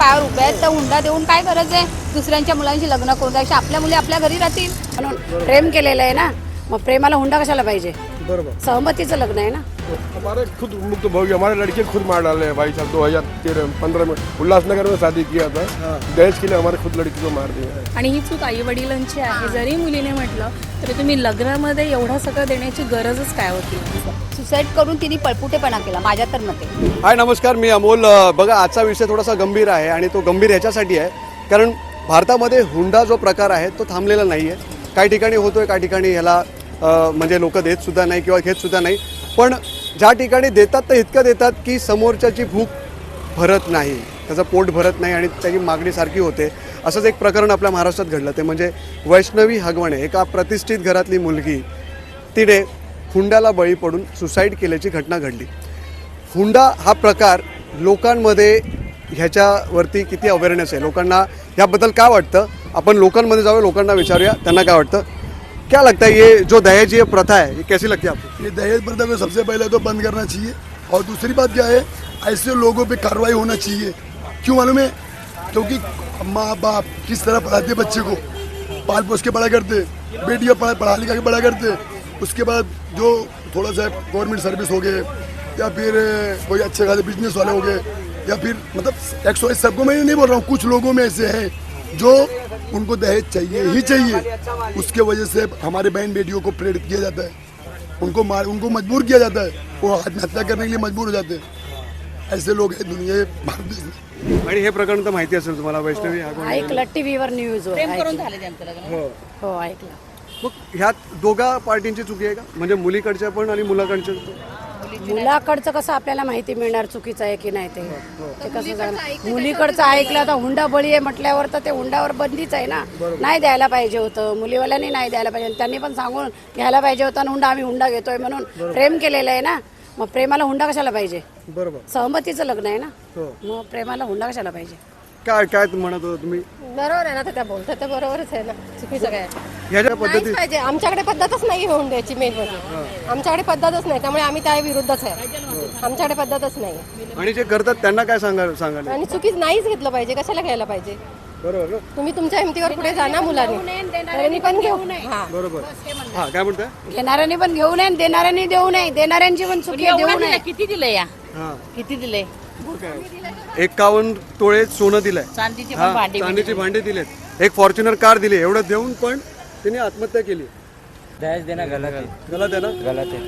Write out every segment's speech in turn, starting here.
पायावर उभे आहेत तर हुंडा देऊन काय गरज आहे? दुसऱ्यांच्या मुलांशी लग्न करून द्यायची. आपल्या मुली आपल्या घरी राहतील. म्हणून प्रेम केलेलं आहे ना. मग प्रेमाला हुंडा कशाला पाहिजे? बरोबर. सहमतीचं लग्न आहे ना. हमारे खुद मुक्त भोगी हमारे लड़के खुद मार डाले हैं भाई साहब दो हजार तेरह पंद्रह में उल्लासनगर में शादी किया था। दहेज के लिए हमारे खुद लड़की को मार दिया। है आणि ही चूक आई वडिलांची आहे. जरी मुलीने म्हटलं तरी तुम्ही लग्नामध्ये एवढं सगळं देण्याची गरजच काय होती? सुसाईड करून तिने पळपुटेपणा केला माझ्या तर मते. हाय नमस्कार मी अमोल. बघा आजचा विषय थोडासा गंभीर आहे आणि तो गंभीर ह्याच्यासाठी आहे. कारण भारतामध्ये हुंडा जो प्रकार आहे तो थांबलेला नाही आहे काही ठिकाणी होतोय काही ठिकाणी ह्याला अ, म्हणजे लोक देत सुद्धा नाही किंवा घेत सुद्धा नाही. पण ज्या ठिकाणी देतात तर इतकं देतात की समोरच्याची भूक भरत नाही. त्याचं पोट भरत नाही आणि त्याची मागणी सारखी होते. असंच एक प्रकरण आपल्या महाराष्ट्रात घडलं. ते म्हणजे वैष्णवी हगवणे एका प्रतिष्ठित घरातली मुलगी तिने हुंड्याला बळी पडून सुसाईड केल्याची घटना घडली. हुंडा हा प्रकार लोकांमध्ये ह्याच्यावरती किती अवेअरनेस आहे? लोकांना ह्याबद्दल काय वाटतं? आपण लोकांमध्ये जाऊया लोकांना विचारूया त्यांना काय वाटतं? क्या लगता है ये जो दहेज ये प्रथा है, ये कैसी लगती है आपको? ये दहेज प्रथा को सबसे पहले तो बंद करना चाहिए। और दूसरी बात क्या है, ऐसे लोगों पे कार्रवाई होना चाहिए। क्यों मालूम है? क्योंकि माँ बाप किस तरह पढ़ाते बच्चे को? पाल पोस के बड़ा करते, बेटियाँ पढ़ा पढ़ा लिखा के बड़ा करते। उसके बाद जो थोड़ा सा गवर्नमेंट सर्विस हो गए, या फिर कोई अच्छे खासे बिज़नेस वाले हो गए, या फिर मतलब एक सौ सबको मैं नहीं बोल रहा हूँ, कुछ लोगों में ऐसे हैं। जो उनको दहेज चाहिए ही चाहिए उसके वजह से हमारे बहन बेटियों को प्रेरित किया जाता है। उनको मार उनको मजबूर किया जाता है। वो आत्महत्या करने के लिए मजबूर हो जाते हैं। ऐसे लोग हैं दुनिया भारत देश में। आणि हे प्रकरण तर माहिती असेल तुम्हाला वैष्णवी ऐकलं टीव्हीवर न्यूज हो. हो ऐकलं. मग ह्यात दोघा पार्टींची चुकी आहे का? म्हणजे मुलीकडच्या पण आणि मुलाकडच्या? मुलाकडचं कसं आपल्याला माहिती मिळणार चुकीचं आहे की नाही ते? ते कसं जाणार मुलीकडचं ऐकलं तर हुंडा बळी आहे म्हटल्यावर तर ते हुंडावर बंदीच आहे ना. नाही द्यायला पाहिजे होतं. मुलीवाल्यांनी नाही द्यायला पाहिजे. त्यांनी पण सांगून घ्यायला पाहिजे होता ना हुंडा आम्ही हुंडा घेतोय म्हणून प्रेम केलेलं आहे ना. मग प्रेमाला हुंडा कशाला पाहिजे? बरोबर. सहमतीचं लग्न आहे ना. हो. मग प्रेमाला हुंडा कशाला पाहिजे? काय काय म्हणत होता तुम्ही? बरोबर आहे ना ते त्या बोलतात ते बरोबरच आहे ना चुकीचं काय? ह्याच्या पद्धती नाहीच पाहिजे. आमच्याकडे पद्धतच नाही होऊन द्यायची मेन म्हणजे आमच्याकडे पद्धतच नाही त्यामुळे आम्ही त्या विरुद्धच आहे. आमच्याकडे पद्धतच नाही. आणि जे करतात त्यांना काय सांगा सांगायला? आणि चुकीच नाहीच घेतलं पाहिजे कशाला घ्यायला पाहिजे? बरोबर ना? तुम्ही तुमच्या हिमतीवर पुढे जा ना मुलांनी. त्यांनी पण घेऊ. हा. बरोबर. हा काय म्हणताय? घेणाऱ्यांनी पण घेऊ नये आणि देणाऱ्यांनी देऊ नये. देणाऱ्यांची पण चुकी देऊ नये. किती दिले या? हा. किती दिले? एकावन्न तोळे सोनं दिलंय. चांदीची पण हा, भांडी चांदीची भांडी दिलेत. एक फॉर्च्युनर कार दिली एवढं देऊन पण तिने आत्महत्या केली. दहेज देना गलत है गलत आहे ना? गलत है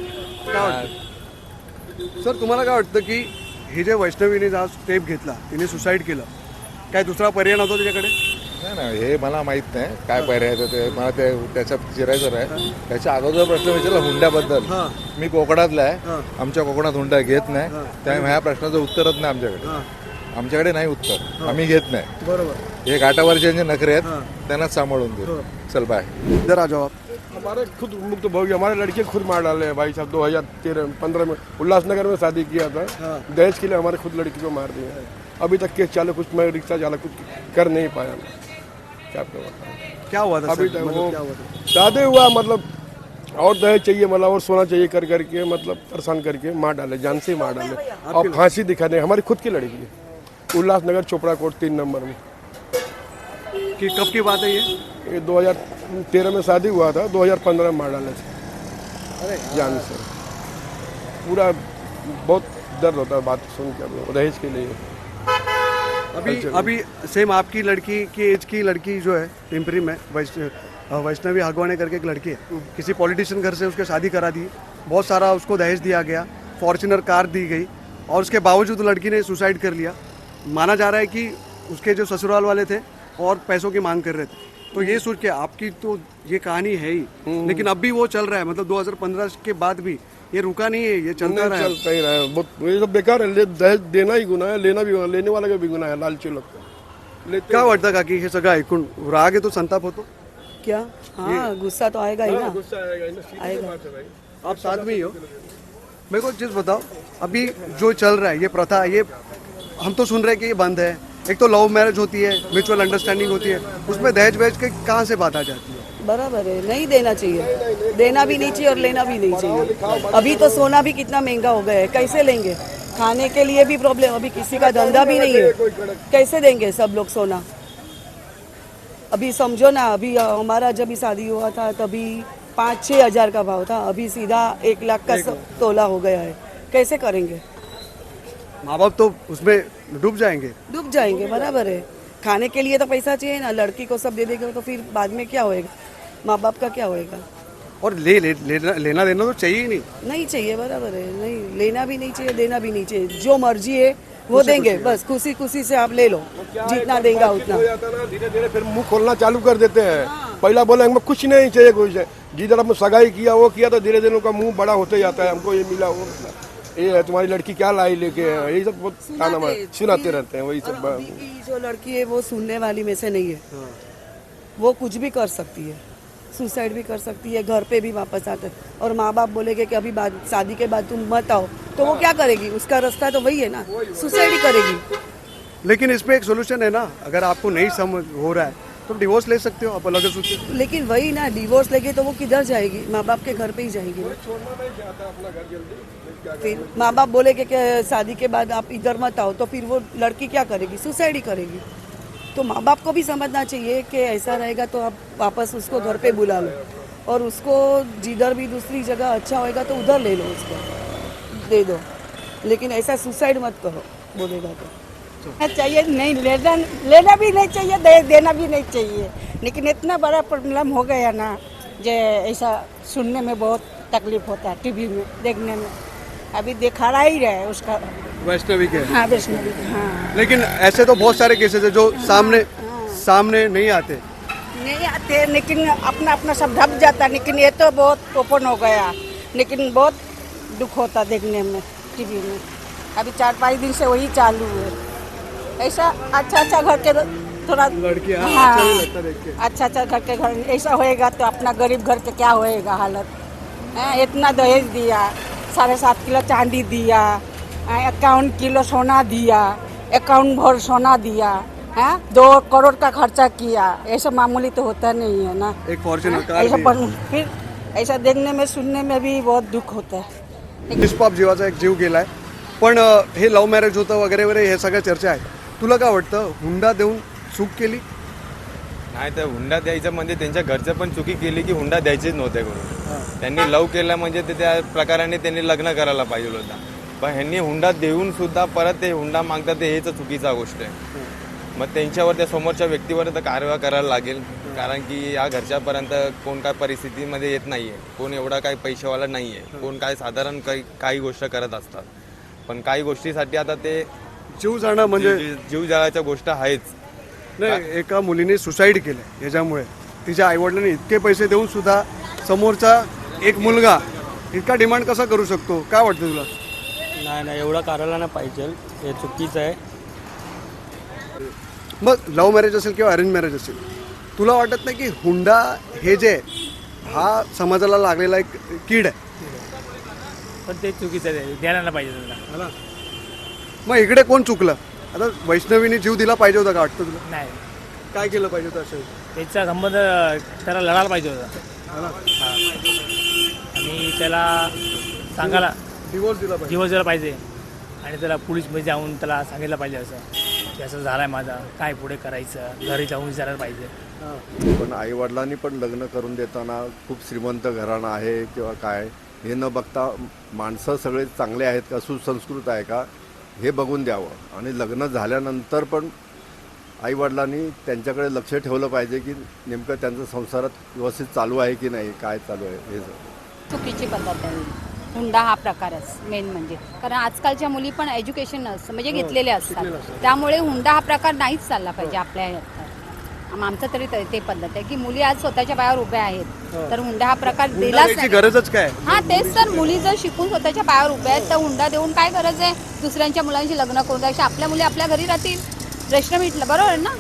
काय वाटतं? सर तुम्हाला काय वाटतं की हे जे वैष्णवीने जो स्टेप घेतला तिने सुसाईड केलं काय दुसरा पर्याय नव्हता त्याच्याकडे नाही ना हे मला माहीत नाही. काय पर्याय आहे ते मला ते त्याच्यात चिरायचं आहे. त्याच्या अगोदर प्रश्न विचारला हुंड्याबद्दल. हां. मी कोकणातला आहे. आमच्या कोकणात हुंडा घेत नाही. त्यामुळे ह्या प्रश्नाचं उत्तरच नाही आमच्याकडे. आमच्याकडे नाही उत्तर. आम्ही घेत नाही. बरोबर. हे घाटावरचे जे नखरे आहेत त्यांनाच सांभाळून दे चल बाय इधर आ जाओ आप हमारे खुद मुक्त भोगी हमारे लड़के खुद मार डाले हैं भाई साहब। दो हजार तेरह पंद्रह में उल्लासनगर में शादी किया था। दहेज के लिए हमारे खुद लड़की को मार दिया है। अभी तक केस चालू कुछ मैं रिक्शा चालक कुछ कर नहीं पाया। मैं क्या आपको बताऊँ क्या हुआ था अभी सर? तक मतलब वो क्या हुआ था? शादी हुआ मतलब और दहेज चाहिए मतलब और सोना चाहिए कर करके मतलब परेशान करके मार डाले जान से ही मार डाले। और फांसी दिखा दे हमारी खुद की लड़की है। उल्लासनगर चोपड़ा कोट तीन नंबर में। कि कब की बात है ये? ये 2013 में शादी हुआ था 2015 में मार डाले थे। जान से। पूरा बहुत दर्द होता है बात सुन के दहेज के लिए। अभी अभी सेम आपकी लड़की की एज की लड़की जो है पिंपरी में वैष्ण वैष्णवी हगवाने करके एक लड़की है। किसी पॉलिटिशियन घर से उसके शादी करा दी। बहुत सारा उसको दहेज दिया गया फॉर्च्यूनर कार दी गई और उसके बावजूद लड़की ने सुसाइड कर लिया। माना जा रहा है कि उसके जो ससुराल वाले थे और पैसों की मांग कर रहे थे। तो ये सोच के आपकी तो ये कहानी है ही। लेकिन अब भी वो चल रहा है। मतलब 2015 के बाद भी ये रुका नहीं है ये चलता रहा है। चलता ही रहा है। बहुत ये सब बेकार है ले- दहेज देना ही गुना है लेना भी लेने वाला का भी गुना है लालची लोग का। लेते काय वाटतं का की हे? सगळं ऐकून राग येतो संताप होतो क्या? हाँ गुस्सा तो आएगा ही ना। गुस्सा आएगा बात आप साथ में ही हो। मेरे को चीज़ बताओ अभी जो चल रहा है ये प्रथा ये हम तो सुन रहे हैं कि ये बंद है। एक तो लव मैरिज होती है म्यूचुअल अंडरस्टैंडिंग होती है उसमें दहेज वहेज के कहाँ से बात आ जाती है? बराबर है नहीं देना चाहिए। नहीं, नहीं, नहीं, देना भी नहीं चाहिए और लेना भी नहीं चाहिए। अभी तो सोना भी कितना महँगा हो गया है कैसे लेंगे? खाने के लिए भी प्रॉब्लम अभी किसी का धंधा भी नहीं है। कैसे देंगे सब लोग सोना? अभी समझो ना अभी हमारा जब शादी हुआ था तभी पाँच छः हज़ार का भाव था अभी सीधा एक लाख का तोला हो गया है। कैसे करेंगे? माँ बाप तो उसमें डूब जाएँगे। डूब जाएँगे बराबर है। खाने के लिए तो पैसा चाहिए ना लड़की को सब दे देंगे तो फिर बाद में क्या होएगा? माँ बाप का क्या होएगा? और ले, ले लेना लेना देना तो चाहिए ही नहीं। नहीं चाहिए बराबर है। नहीं लेना भी नहीं चाहिए देना भी नहीं चाहिए। जो मर्ज़ी है वो देंगे। बस खुशी खुशी से आप ले लो। जितना देगा उतना। हो धीरे धीरे फिर मुँह खोलना चालू कर देते हैं। पहला बोला हमको कुछ नहीं चाहिए कुछ जिधर हम सगाई किया वो किया तो धीरे धीरे उनका मुँह बड़ा होते जाता है। हमको ये मिला वो ये है तुम्हारी लड़की क्या लाई लेके है? यही सब बहुत ताना सुनाते रहते हैं वही सब जो लड़की है वो सुनने वाली में से नहीं है। वो कुछ भी कर सकती है। सुसाइड भी कर सकती है घर पे भी वापस आते और माँ बाप बोलेगे कि अभी बाद शादी के बाद तुम मत आओ। तो वो क्या करेगी? उसका रास्ता तो वही है ना। सुसाइड ही करेगी। लेकिन इसमें एक सोल्यूशन है ना। अगर आपको नहीं समझ हो रहा है तो डिवोर्स ले सकते हो आप अलग सूचे लेकिन वही ना डिवोर्स लेके तो वो किधर जाएगी? माँ बाप के घर पे ही जाएगी फिर माँ बाप बोलेगे कि शादी के बाद आप इधर मत आओ। तो फिर वो लड़की क्या करेगी? सुसाइड ही करेगी। तो माँ बाप को भी समझना चाहिए कि ऐसा रहेगा तो आप वापस उसको घर पे बुला लो। और उसको जिधर भी दूसरी जगह अच्छा होएगा तो उधर ले लो उसको। दे दो। लेकिन ऐसा सुसाइड मत करो बोलेगा तो चाहिए नहीं लेना लेना भी नहीं चाहिए दे, देना भी नहीं चाहिए। लेकिन इतना बड़ा प्रॉब्लम हो गया ना जो ऐसा सुनने में बहुत तकलीफ़ होता है टीवी में देखने में। अभी दिखा रहा ही रहे उसका। वैष्णवी के हाँ। वैष्णवी हाँ। लेकिन ऐसे तो बहुत सारे केसेस है जो सामने हाँ। सामने नहीं आते। नहीं आते लेकिन अपना अपना सब ढप जाता लेकिन ये तो बहुत ओपन हो गया। लेकिन बहुत दुख होता देखने में टीवी में। अभी चार पाँच दिन से वही चालू है। ऐसा अच्छा अच्छा घर के थोड़ा लड़की हाँ, हाँ अच्छा लगता अच्छा अच्छा घर के घर ऐसा होएगा तो अपना गरीब घर के क्या होएगा हालत? हैं, इतना दहेज दिया साढ़े सात किलो चांदी दिया। इक्यावन किलो सोना दिया इक्यावन भर सोना दिया है दो करोड़ का खर्चा किया ऐसा मामूली तो होता नहीं है ना एक फॉर्च्यूनर कार ऐसा पर फिर ऐसा देखने में सुनने में भी बहुत दुख होता है निष्पाप जीवाचा एक जीव गेलाय पण हे लव्ह मॅरेज होतं वगैरे वगैरे हे सगळ्या चर्चा आहे. तुला काय वाटतं? हुंडा देऊन चूक केली? नाही तर हुंडा द्यायचं म्हणजे त्यांच्या घरचं पण चुकी केली की हुंडा द्यायचीच नव्हते करून त्यांनी लव केला म्हणजे ते त्या प्रकाराने त्यांनी लग्न करायला पाहिजे होता. पण ह्यांनी हुंडा देऊन सुद्धा परत ते हुंडा मागतात ते हेच चुकीचा गोष्ट आहे. मग त्यांच्यावर त्या समोरच्या व्यक्तीवर तर कारवाई करायला लागेल. कारण की या घरच्यापर्यंत कोण काय परिस्थितीमध्ये येत नाहीये. कोण एवढा काही पैशावाला नाहीये. कोण काय साधारण काही काही गोष्ट करत असतात. पण काही गोष्टीसाठी आता ते जीव जाणं म्हणजे जीव जीव जाळाच्या गोष्ट आहेच. नाही एका मुलीने सुसाईड केलं याच्यामुळे. तिच्या आईवडिलांनी इतके पैसे देऊन सुद्धा समोरचा एक मुलगा इतका डिमांड कसा करू शकतो? काय वाटतं तुला? नाही नाही एवढं करायला नाही पाहिजे. हे चुकीचं आहे. मग लव्ह मॅरेज असेल किंवा अरेंज मॅरेज असेल तुला वाटत नाही की हुंडा हे जे आहे, हा समाजाला लागलेला एक कीड आहे? पण ते चुकीचं आहे. द्यायला नाही पाहिजे त्यांना मग इकडे कोण चुकलं? आता वैष्णवीने जीव दिला पाहिजे होता का वाटतं तुला? नाही. काय केलं पाहिजे होतं असं त्याचा संबंध त्याला लढायला पाहिजे होता. हा. आणि त्याला सांगायला डिवोर्स दिला पाहिजे. दिवस दिला पाहिजे. आणि त्याला पोलीसमध्ये जाऊन त्याला सांगितलं पाहिजे असं. की असं झालं आहे माझा. काय पुढे करायचं? घरी जाऊन विचारायला पाहिजे. पण आई वडिलांनी पण लग्न करून देताना खूप श्रीमंत घराणं आहे किंवा काय हे न बघता माणसं सगळे चांगले आहेत का? सुसंस्कृत आहे का? हे बघून द्यावं. आणि लग्न झाल्यानंतर पण आई वडिलांनी त्यांच्याकडे लक्ष ठेवलं पाहिजे की नेमकं त्यांचं संसारात व्यवस्थित चालू आहे की नाही? काय चालू आहे? हे चुकीची पद्धत आहे. हुंडा हा प्रकारच मेन म्हणजे. कारण आजकालच्या मुली पण एज्युकेशन असतं म्हणजे घेतलेले असतात. त्यामुळे हुंडा हा प्रकार नाहीच चालला पाहिजे आपल्या ह्यात आमचं तरी ते- ते पद्धत आहे की मुली आज स्वतःच्या पायावर उभ्या आहेत तर हुंडा हा प्रकार दिलाच द्यायची नाही. गरजच काय? हा तेच तर मुली जर शिकून स्वतःच्या पायावर उभ्या आहेत तर हुंडा देऊन काय गरज आहे? दुसऱ्यांच्या मुलांशी लग्न करून द्यायची आपल्या मुली आपल्या घरी राहतील. प्रश्न मिटलं बरोबर ना?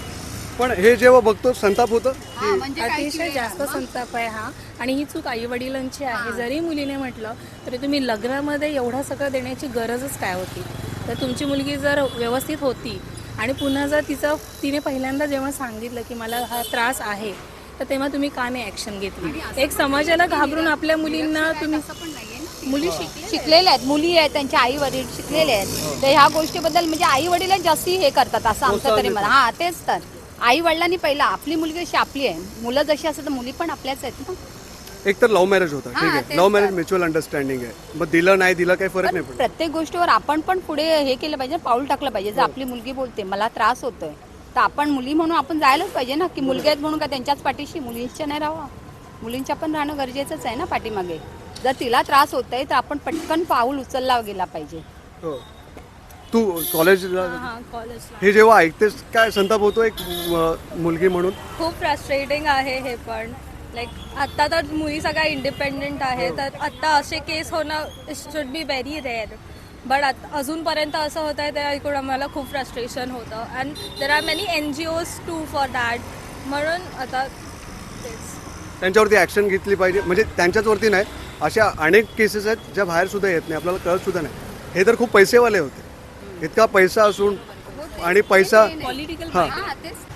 पण हे जेव्हा बघतो संताप होतं हा, म्हणजे काय अतिशय जास्त संताप आहे हा. आणि ही चूक आई वडिलांची आहे. जरी मुलीने म्हटलं तरी तुम्ही लग्नामध्ये एवढं सगळं देण्याची गरजच काय होती? तर तुमची मुलगी जर व्यवस्थित होती आणि पुन्हा जर तिचं तिने पहिल्यांदा जेव्हा सांगितलं की मला हा त्रास आहे तर तेव्हा तुम्ही का नाही ॲक्शन घेतली? एक समाजाला घाबरून आपल्या मुलींना तुम्ही असं पण नाहीये ना? मुली शिकले शिकलेल्या आहेत. मुली आहेत त्यांचे आई वडील शिकलेले आहेत. तर ह्या गोष्टीबद्दल म्हणजे आई वडील जास्ती हे करतात असं आमचं तरी मला हा तेच तर. आई वडिलांनी पहिला आपली मुलगी कशी आपली आहे. मुलं जशी असतात मुली पण आपल्याच आहेत ना. एक तर लव्ह मॅरेज होता हा, ठीक आहे. तेच लव्ह. मॅरेज म्युच्युअल अंडरस्टँडिंग आहे. मग दिलं नाही दिलं काही फरक नाही पडत. प्रत्येक गोष्टीवर आपण पण पुढे हे केलं पाहिजे पाऊल टाकलं पाहिजे. जर आपली मुलगी बोलते मला त्रास होतोय तर आपण मुली म्हणून आपण जायलाच पाहिजे ना की मुलगी आहेत म्हणून का त्यांच्याच पाठीशी मुलींच्या नाही राहावं? मुलींच्या पण राहणं गरजेचंच आहे ना पाठीमागे. जर तिला त्रास होतोय तर आपण पटकन पाऊल उचलला गेला पाहिजे. हो. तू कॉलेजला हां कॉलेजला हे जेव्हा ऐकतेस काय संताप होतो एक मुलगी म्हणून? खूप फ्रस्ट्रेटिंग आहे हे पण. लाईक आत्ता तर मुली सगळ्या इंडिपेंडेंट आहे तर आत्ता असे केस होणं should be very rare but आता अजूनपर्यंत असं होत आहे ते ऐकून आम्हाला खूप फ्रस्ट्रेशन होतं. And there are many N G Os too for that म्हणून आता तेच. त्यांच्यावरती ॲक्शन घेतली पाहिजे. म्हणजे त्यांच्याचवरती नाही अशा अनेक केसेस आहेत ज्या बाहेर सुद्धा येत नाही. आपल्याला कळत सुद्धा नाही. हे तर खूप पैसेवाले होते. इतका पैसा असून आणि पैसा हां.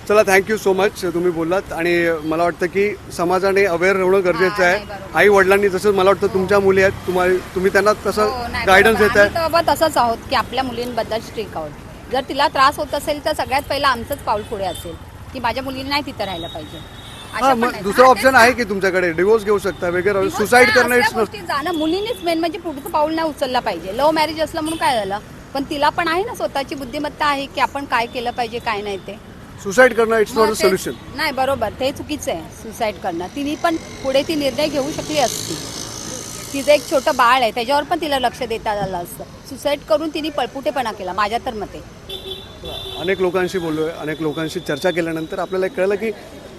चला थँक्यू सो मच तुम्ही बोललात. आणि मला वाटतं की समाजाने अवेअर राहणं गरजेचं आहे. आई वडिलांनी जसं मला वाटतं तुमच्या मुली आहेत तुम्हाला तुम्ही त्यांना नाही, गायडन्स. देत आहे बाबा तसंच आहोत की आपल्या मुलींबद्दल स्ट्रिक आहोत. जर तिला त्रास होत असेल तर सगळ्यात पहिला आमचंच पाऊल पुढे असेल की माझ्या मुलीला नाही तिथं राहायला पाहिजे. हा मग. दुसरं ऑप्शन आहे की तुमच्याकडे डिवोर्स घेऊ शकता वगैरे सुसाईड करणं इट्स जाणं मुलींनीच मेन म्हणजे पुढचं पाऊल नाही उचललं पाहिजे. लव्ह मॅरेज असलं म्हणून काय झालं? पण तिला पण आहे ना स्वतःची बुद्धिमत्ता आहे की आपण काय केलं पाहिजे काय नाही ते. सुसाईड करणं इट्स नॉट अ मग ते- सोल्युशन नाही बरोबर. ते चुकीचं आहे सुसाईड करणं. तिने पण पुढे ती निर्णय घेऊ शकली असती. तिचं एक छोटं बाळ आहे त्याच्यावर पण तिला लक्ष देता आलं असतं. सुसाईड करून तिने पळपुटेपणा केला माझ्या तर मते. अनेक लोकांशी बोललोय अनेक लोकांशी चर्चा केल्यानंतर आपल्याला एक कळलं की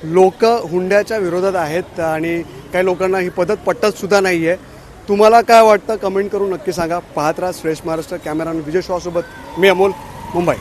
लोक हुंड्याच्या विरोधात आहेत आणि काही लोकांना ही पद्धत पटत सुद्धा नाही आहे तुम्हाला काय वाटतं? कमेंट करून नक्की सांगा. पाहत राहा श्रेष्ठ महाराष्ट्र कॅमेरामॅन विजय शॉसोबत. मी अमोल मुंबई.